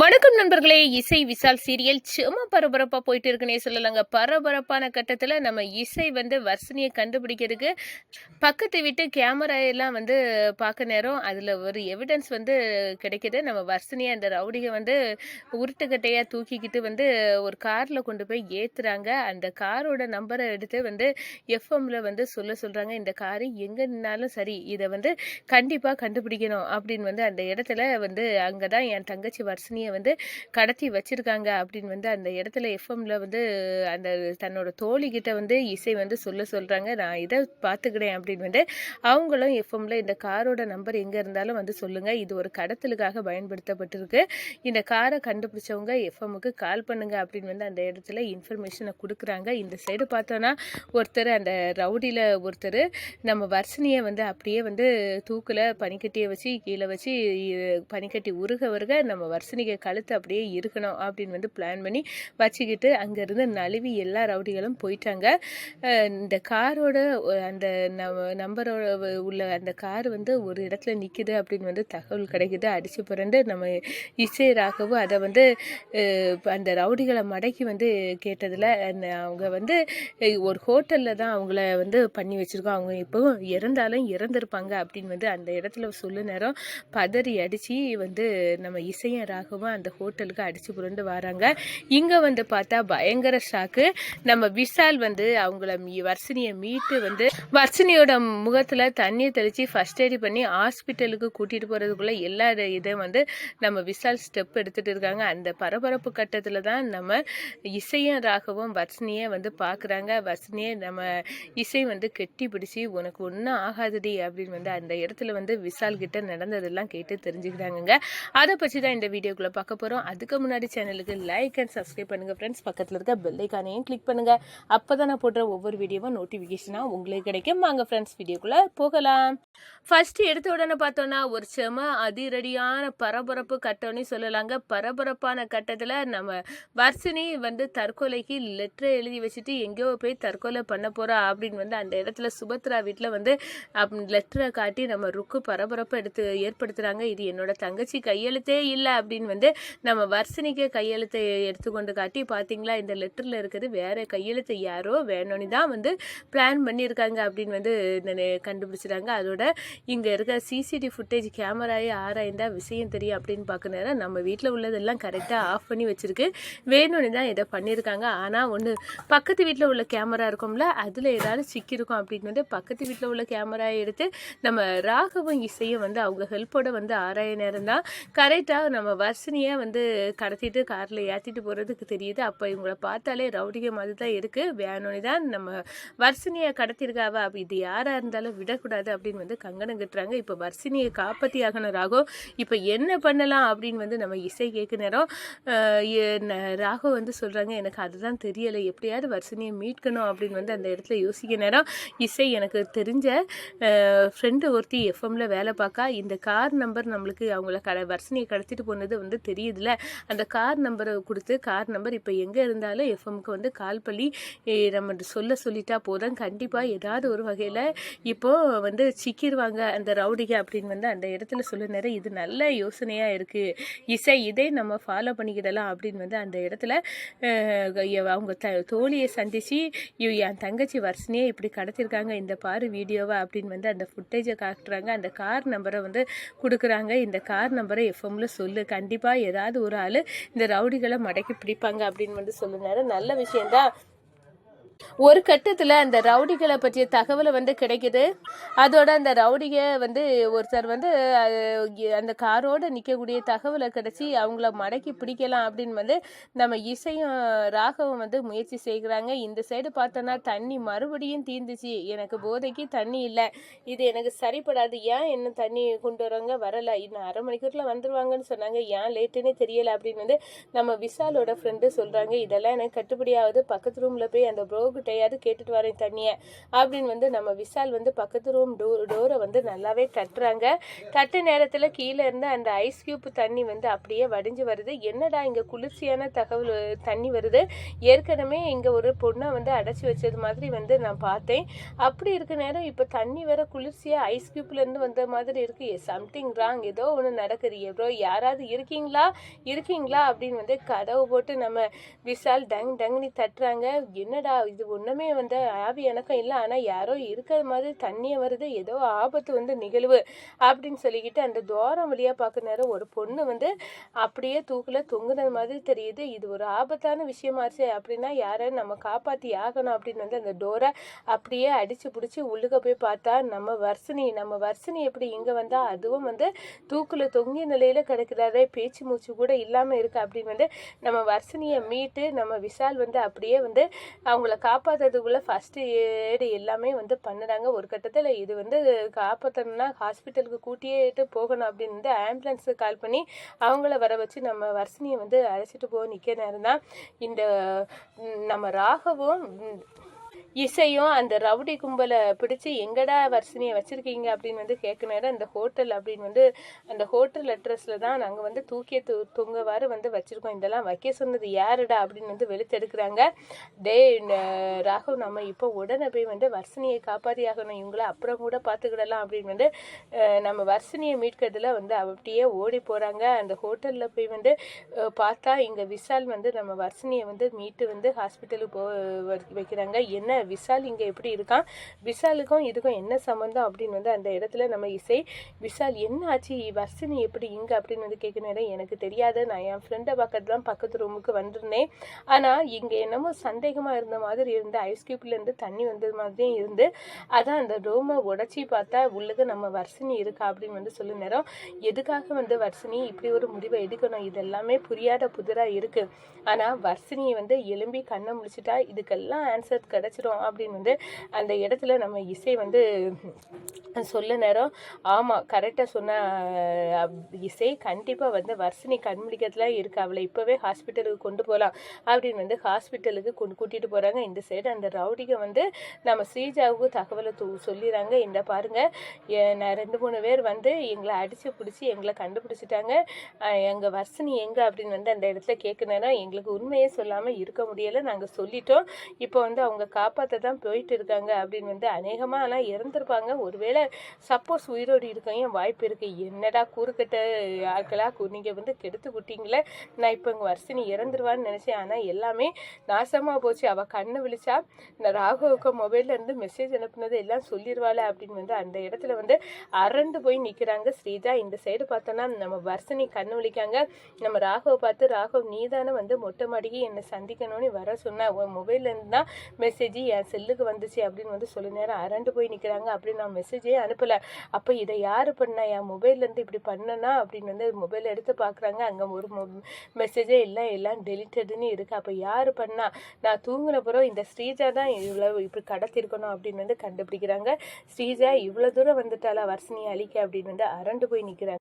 வணக்கம் நண்பர்களே இசை விசால் சீரியல் சும்மா பரபரப்பாக போயிட்டு இருக்குன்னே சொல்லலாங்க. பரபரப்பான கட்டத்தில் நம்ம இசை வந்து வர்ஷினியை கண்டுபிடிக்கிறதுக்கு பக்கத்து வீட்டு கேமரா எல்லாம் வந்து பார்க்க நேரம். அதில் ஒரு எவிடன்ஸ் வந்து கிடைக்கிது. நம்ம வர்ஷினியை அந்த ரவுடிகை வந்து உருட்டுக்கட்டையாக தூக்கிக்கிட்டு வந்து ஒரு காரில் கொண்டு போய் ஏற்றுறாங்க அந்த காரோட நம்பரை எடுத்து வந்து எஃப்எம்ல வந்து சொல்ல சொல்கிறாங்க இந்த காரு எங்கே நின்னாலும் சரி இதை வந்து கண்டிப்பாக கண்டுபிடிக்கணும் அப்படின்னு வந்து அந்த இடத்துல வந்து அங்கே தான் என் தங்கச்சி வர்ஷினியை வந்து கடத்தி வச்சிருக்காங்க அப்படின்னு வந்து அந்த இடத்துல எஃப்எம்ல வந்து அந்த தன்னோட தோழி கிட்ட வந்து இசை வந்து சொல்ல சொல்றாங்க. நான் இதை பார்த்துக்கிறேன் அப்படின்னு வந்து அவங்களும் எஃப்எம்ல இந்த காரோட நம்பர் எங்கே இருந்தாலும் வந்து சொல்லுங்க. இது ஒரு கடத்தலுக்காக பயன்படுத்தப்பட்டிருக்கு. இந்த காரை கண்டுபிடிச்சவங்க எஃப்எம்முக்கு கால் பண்ணுங்க அப்படின்னு வந்து அந்த இடத்துல இன்ஃபர்மேஷனை கொடுக்குறாங்க. இந்த சைடு பார்த்தோன்னா ஒருத்தர் அந்த ரவுடியில் ஒருத்தர் நம்ம வர்ஷினியை வந்து அப்படியே வந்து தூக்கில் பனிக்கட்டியை வச்சு கீழே வச்சு பனிக்கட்டி உருக உருக நம்ம வர்ஷினிக்கு கழுத்து அப்படியே இருக்கணும் அப்படின்னு வந்து பிளான் பண்ணி வச்சுக்கிட்டு அங்கேருந்து நழுவி எல்லா ரவுடிகளும் போயிட்டாங்க. இந்த காரோட அந்த நம்பரோட உள்ள அந்த கார் வந்து ஒரு இடத்துல நிற்குது அப்படின்னு வந்து தகவல் கிடைக்குது. அடித்து புரண்டு நம்ம இசை ராகவும் அதை வந்து அந்த ரவுடிகளை மடக்கி வந்து கேட்டதில் அந்த அவங்க வந்து ஒரு ஹோட்டலில் தான் அவங்கள வந்து பண்ணி வச்சுருக்கோம். அவங்க இப்போவும் இறந்தாலும் இறந்துருப்பாங்க அப்படின்னு வந்து அந்த இடத்துல சொல்லு நேரம் பதறி அடித்து வந்து நம்ம இசையும் ராகவும் அந்த ஹோட்டலுக்கு அடித்து புரண்டு வராங்க. இங்கே வந்து பார்த்தா பயங்கர ஷாக்கு நம்ம விஷால் வந்து அவங்கள மீ- வர்ஷினியை மீட்டு வந்து வர்ஷினியோட முகத்தில் தண்ணியை தெளித்து ஃபஸ்ட் எய்ட் பண்ணி ஹாஸ்பிட்டலுக்கு கூட்டிகிட்டு போகிறதுக்குள்ளே எல்லா இதையும் வந்து நம்ம விஷால் ஸ்டெப் எடுத்துகிட்டு இருக்காங்க. அந்த பரபரப்பு கட்டத்தில் தான் நம்ம இசையும் ராகவும் வர்ஷினியை வந்து பார்க்குறாங்க வர்ஷினியை நம்ம இசை வந்து கெட்டி பிடிச்சி உனக்கு ஒன்றும் ஆகாதுடி அப்படின்னு வந்து அந்த இடத்துல வந்து விஷால் கிட்ட நடந்ததெல்லாம் கேட்டு தெரிஞ்சுக்கிறாங்க அதை பற்றி தான் இந்த வீடியோ பார்க்க போகிறோம் அதுக்கு முன்னாடி சேனலுக்கு லைக் அண்ட் சப்ஸ்கிரைப் பண்ணுங்கள் ஃப்ரெண்ட்ஸ் பக்கத்தில் இருக்க பெல்லைக்கானையும் கிளிக் பண்ணுங்கள் அப்போ தான் நான் போடுற ஒவ்வொரு வீடியோவும் நோட்டிஃபிகேஷனாக உங்களுக்கு கிடைக்கும். வாங்க ஃப்ரெண்ட்ஸ் வீடியோக்குள்ளே போகலாம். ஃபஸ்ட்டு எடுத்த உடனே பார்த்தோன்னா ஒரு செம அதிரடியான பரபரப்பு கட்டம்னு சொல்லலாங்க. பரபரப்பான கட்டத்தில் நம்ம வர்ஷினி வந்து தற்கொலைக்கு லெட்டரை எழுதி வச்சுட்டு எங்கேயோ போய் தற்கொலை பண்ண போகிறா அப்படின்னு வந்து அந்த இடத்துல சுபத்ரா வீட்டில் வந்து லெட்டரை காட்டி நம்ம ருக்கு பரபரப்பை எடுத்து ஏற்படுத்துகிறாங்க இது என்னோட தங்கச்சி கையெழுத்தே இல்லை அப்படின்னு வந்து நம்ம வர்ஷினிக்கு கையெழுத்தை எடுத்துக்கொண்டு காட்டி பார்த்தீங்களா இந்த லெட்டரில் இருக்குது வேறு கையெழுத்து யாரோ வேணும்னு தான் வந்து பிளான் பண்ணியிருக்காங்க அப்படின்னு வந்து நெ- கண்டுபிடிச்சிட்டாங்க. அதோட இங்கே இருக்க சிசிடிவி ஃபுட்டேஜ் கேமராயே ஆராய்ந்தால் விஷயம் தெரியும் அப்படின்னு பார்க்க நேரம் நம்ம வீட்டில் உள்ளதெல்லாம் கரெக்டாக ஆஃப் பண்ணி வச்சுருக்கு. வேணும்னு தான் இதை பண்ணியிருக்காங்க. ஆனால் ஒன்று பக்கத்து வீட்டில் உள்ள கேமரா இருக்கும்ல அதில் ஏதாவது சிக்கியிருக்கும் அப்படின்னு வந்து பக்கத்து வீட்டில் உள்ள கேமரா எடுத்து நம்ம ராகவும் இசையும் வந்து அவங்க ஹெல்ப்போட வந்து ஆராய நேரம் தான் கரெக்டாக நம்ம வர்ஸ் வர்ஷினியை வந்து கடத்திட்டு காரில் ஏற்றிட்டு போகிறதுக்கு தெரியுது. அப்போ இவங்கள பார்த்தாலே ரவுடிக மாதிரி தான் இருக்குது வேணும்னு தான் நம்ம வர்ஷினியை கடத்திருக்காவ அப்போ இது யாராக இருந்தாலும் விடக்கூடாது அப்படின்னு வந்து கங்கணம் கட்டுறாங்க. இப்போ வர்ஷினியை காப்பாற்றி ஆகணும் ராகோ இப்போ என்ன பண்ணலாம் அப்படின்னு வந்து நம்ம இசை கேட்க நேரம் ஆஹ் ராகோ வந்து சொல்கிறாங்க எனக்கு அதுதான் தெரியலை. எப்படியாவது வர்ஷினியை மீட்கணும் அப்படின்னு வந்து அந்த இடத்துல யோசிக்க நேரம். இசை எனக்கு தெரிஞ்ச ஃப்ரெண்டு ஒருத்தி எஃப்எம்ல வேலை பார்க்கா இந்த கார் நம்பர் நம்மளுக்கு அவங்கள கட வர்ஷினியை கடத்திட்டு போனது வந்து தெரியுதுல. அந்த கார் நம்பரை கொடுத்து கார் நம்பர் இப்போ எங்கே இருந்தாலும் எஃப்எம்க்கு வந்து கால் பண்ணி நம்ம சொல்ல சொல்லிட்டா போதும். கண்டிப்பாக ஏதாவது ஒரு வகையில் இப்போ வந்து சிக்கிடுவாங்க அந்த ரவுடிக அப்படின்னு வந்து அந்த இடத்துல சொல்ல நேரம். இது நல்ல யோசனையாக இருக்குது இசை இதை நம்ம ஃபாலோ பண்ணிக்கிடலாம் அப்படின்னு வந்து அந்த இடத்துல அவங்க த தோழியை சந்தித்து ஐயோ என் தங்கச்சி வர்ஷனையே இப்படி கடத்திருக்காங்க. இந்த பாரு வீடியோவை அப்படின்னு வந்து அந்த ஃபுட்டேஜை காட்டுறாங்க. அந்த கார் நம்பரை வந்து கொடுக்குறாங்க. இந்த கார் நம்பரை எஃப்எம்ல சொல்லு. கண்டிப்பாக ஏதாவது ஒரு ஆள் இந்த ரவுடிகளை மடக்கி பிடிப்பாங்க அப்படின்னு வந்து சொல்லுனாரு. நல்ல விஷயந்தான் ஒரு கட்டத்தில் அந்த ரவுடிகளை பற்றிய தகவலை வந்து கிடைக்குது. அதோட அந்த ரவுடிக வந்து ஒருத்தர் வந்து அந்த காரோட நிற்கக்கூடிய தகவலை கிடைச்சி அவங்கள மடக்கி பிடிக்கலாம் அப்படின்னு வந்து நம்ம இசையும் ராகவும் வந்து முயற்சி செய்கிறாங்க. இந்த சைடு பார்த்தோன்னா தண்ணி மறுபடியும் தீர்ந்துச்சு எனக்கு போதைக்கு தண்ணி இல்லை. இது எனக்கு சரிப்படாது. ஏன் என்ன தண்ணி கொண்டு வரவங்க வரலை. இன்னும் அரை மணிக்கூரில் வந்துடுவாங்கன்னு சொன்னாங்க. ஏன் லேட்டுன்னு தெரியலை அப்படின்னு வந்து நம்ம விஷாலோட ஃப்ரெண்டு சொல்கிறாங்க இதெல்லாம் எனக்கு கட்டுப்படியாவது பக்கத்து ரூமில் போய் அந்த ப்ரோ கிட்டையாவது கேட்டுட்டு வரேன் தண்ணியை. அப்படின்னு வந்து நம்ம விஷால் வந்து பக்கத்து ரூம் டோர் டோரை வந்து நல்லாவே தட்டுறாங்க. தட்டு நேரத்தில் கீழே இருந்து அந்த ஐஸ் கியூப் தண்ணி வந்து அப்படியே வடிஞ்சு வருது. என்னடா இங்கே குளிர்ச்சியான தகவல் தண்ணி வருது? ஏற்கனவே இங்கே ஒரு பொண்ணை வந்து அடைச்சி வச்சது மாதிரி வந்து நான் பார்த்தேன். அப்படி இருக்க நேரம் இப்போ தண்ணி வேற குளிர்ச்சியாக ஐஸ் கியூப்லேருந்து வந்த மாதிரி இருக்கு. சம்திங் ராங் ஏதோ ஒன்று நடக்குது. எவ்வளோ யாராவது இருக்கீங்களா? இருக்கீங்களா? அப்படின்னு வந்து கதவு போட்டு நம்ம விஷால் டங் டங்னி தட்டுறாங்க. என்னடா இது ஒன்றுமே வந்து ஆவி எனக்கும் இல்லை. ஆனால் யாரோ இருக்கிற மாதிரி தண்ணியை வருது. ஏதோ ஆபத்து வந்து நிகழ்வு அப்படின்னு சொல்லிக்கிட்டு அந்த துவாரம் வழியாக பார்க்க நேரம் ஒரு பொண்ணு வந்து அப்படியே தூக்கில் தொங்குனது மாதிரி தெரியுது. இது ஒரு ஆபத்தான விஷயமாச்சு அப்படின்னா யாரை நம்ம காப்பாற்றி ஆகணும் அப்படின்னு வந்து அந்த டோரை அப்படியே அடித்து பிடிச்சி உள்ளுக போய் பார்த்தா நம்ம வர்ஷினி நம்ம வர்சினி எப்படி இங்கே வந்தால் அதுவும் வந்து தூக்கில் தொங்கிய நிலையில் கிடக்கிறாரே. பேச்சு மூச்சு கூட இல்லாமல் இருக்குது அப்படின்னு வந்து நம்ம வர்சினியை மீட்டு நம்ம விஷால் வந்து அப்படியே வந்து அவங்கள கா காப்பாற்றுறதுக்குள்ளே ஃபஸ்ட்டு ஏடு எல்லாமே வந்து பண்ணுறாங்க. ஒரு கட்டத்தில் இது வந்து காப்பாற்றணும்னா ஹாஸ்பிட்டலுக்கு கூட்டியேட்டு போகணும் அப்படின்னு வந்து ஆம்புலன்ஸுக்கு கால் பண்ணி அவங்கள வர வச்சு நம்ம வர்ஷினியை வந்து அழைச்சிட்டு போக நிற்க நேரம் தான். இந்த நம்ம ராகவும் இசையும் அந்த ரவுடி கும்பலை பிடிச்சு எங்கடா வர்ஷினியை வச்சிருக்கீங்க அப்படின்னு வந்து கேட்க நேரம் அந்த ஹோட்டல் அப்படின்னு வந்து அந்த ஹோட்டல் அட்ரஸில் தான் நாங்கள் வந்து தூக்கிய து தொங்கவாறு வந்து வச்சுருக்கோம். இதெல்லாம் வைக்க சொன்னது யாருடா அப்படின்னு வந்து வெளுத்தெடுக்கிறாங்க. டே ராகவ் நம்ம இப்போ உடனே போய் வந்து வர்ஷினியை காப்பாற்றி ஆகணும். இவங்கள அப்புறம் கூட பார்த்துக்கிடலாம் அப்படின்னு வந்து நம்ம வர்ஷினியை மீட்கிறதுல வந்து அப்படியே ஓடி போகிறாங்க அந்த ஹோட்டலில் போய் வந்து பார்த்தா இங்கே விஷால் வந்து நம்ம வர்ஷினியை வந்து மீட்டு வந்து ஹாஸ்பிட்டலுக்கு போ வ- வைக்கிறாங்க. என்ன விஷால் இங்கே எப்படி இருக்கான் விஷாலுக்கும் இதுக்கும் என்ன சம்மந்தம் அப்படின்னு வந்து அந்த இடத்துல நம்ம இசை விஷால் என்ன ஆச்சு வர்ஷினி எப்படி இங்கே அப்படின்னு வந்து கேட்கணும் நேரம் எனக்கு தெரியாது. நான் என் ஃப்ரெண்டை பக்கத்து பக்கத்து ரூமுக்கு வந்திருந்தேன். ஆனால் இங்கே என்னமோ சந்தேகமாக இருந்த மாதிரி இருந்து ஐஸ் இருந்து தண்ணி வந்தது மாதிரியும் இருந்து அதான் அந்த ரூமை உடச்சி பார்த்தா உள்ளுக்கு நம்ம வர்ஷினி இருக்கா அப்படின்னு வந்து சொல்லு நேரம் எதுக்காக வந்து வர்ஷினி இப்படி ஒரு முடிவை எடுக்கணும்? இதெல்லாமே புரியாத புதிராக இருக்குது ஆனால் வர்ஷினியை வந்து எலும்பி கண்ணை முடிச்சிட்டா இதுக்கெல்லாம் ஆன்சர் கிடச்சிரும் அப்படின்னு வந்து அந்த இடத்துல நம்ம இசை வந்து சொல்ல நேரம். ஆமாம் கரெக்டாக சொன்ன இசை கண்டிப்பாக வந்து வர்ஷினி கண்முடிக்கிறதுல இருக்கு. அவளை இப்போவே ஹாஸ்பிட்டலுக்கு கொண்டு போகலாம் அப்படின்னு வந்து ஹாஸ்பிட்டலுக்கு கொண்டு கூட்டிகிட்டு போகிறாங்க இந்த சைடு அந்த ரவுடிக வந்து நம்ம ஸ்ரீஜாவுக்கு தகவலை தூ சொல்லிடுறாங்க. இந்த பாருங்கள் நான் ரெண்டு மூணு பேர் வந்து எங்களை அடித்து பிடிச்சி எங்களை கண்டுபிடிச்சிட்டாங்க. எங்கள் வர்ஷினி எங்கே அப்படின்னு வந்து அந்த இடத்துல கேட்குனேன்னா எங்களுக்கு உண்மையே சொல்லாமல் இருக்க முடியலை. நாங்கள் சொல்லிட்டோம். இப்போ வந்து அவங்க பார்த்து தான் போயிட்டு இருக்காங்க அப்படின்னு வந்து அநேகமாக ஆனால் இறந்துருப்பாங்க. ஒருவேளை சப்போஸ் உயிரோடு இருக்கையும் வாய்ப்பு இருக்குது என்னடா கூறுக்கிட்ட ஆட்களா நீங்கள் வந்து கெடுத்து விட்டீங்களே? நான் இப்போ இங்கே வர்ஷினி இறந்துருவான்னு நினச்சேன். ஆனால் எல்லாமே நாசமாக போச்சு. அவள் கண்ணு விழிச்சா இந்த ராகவுக்கு மொபைல்ல இருந்து மெசேஜ் அனுப்புனது எல்லாம் சொல்லிடுவாள் அப்படின்னு வந்து அந்த இடத்துல வந்து அரண்டு போய் நிற்கிறாங்க ஸ்ரீஜா. இந்த சைடு பார்த்தோன்னா நம்ம வர்ஷினி கண்ணு விழிக்காங்க. நம்ம ராகவை பார்த்து ராகவ் நீதானே வந்து மொட்டை மாடிக்கு என்னை சந்திக்கணும்னு வர சொன்ன. உன் மொபைல்லேருந்து தான் மெசேஜ் என் செல்லுக்கு வந்துச்சு அப்படின்னு வந்து சொல்லி நேரம் அரண்டு போய் நிற்கிறாங்க அப்படின்னு நான் மெசேஜே அனுப்பலை. அப்போ இதை யார் பண்ணா? என் மொபைல்லேருந்து இப்படி பண்ணனா? அப்படின்னு வந்து மொபைல் எடுத்து பார்க்குறாங்க அங்கே ஒரு மெசேஜே இல்லை. எல்லாம் டெலிட்டடுன்னு இருக்குது அப்போ யார் பண்ணா? நான் தூங்குனப்புறம் இந்த ஸ்ரீஜா தான் இவ்வளோ இப்படி கடத்திருக்கணும் அப்படின்னு வந்து கண்டுபிடிக்கிறாங்க. ஸ்ரீஜா இவ்வளோ தூரம் வந்துட்டாளா? வர்ஷினி அழிக்க அப்படின்னு வந்து அரண்டு போய் நிற்கிறாங்க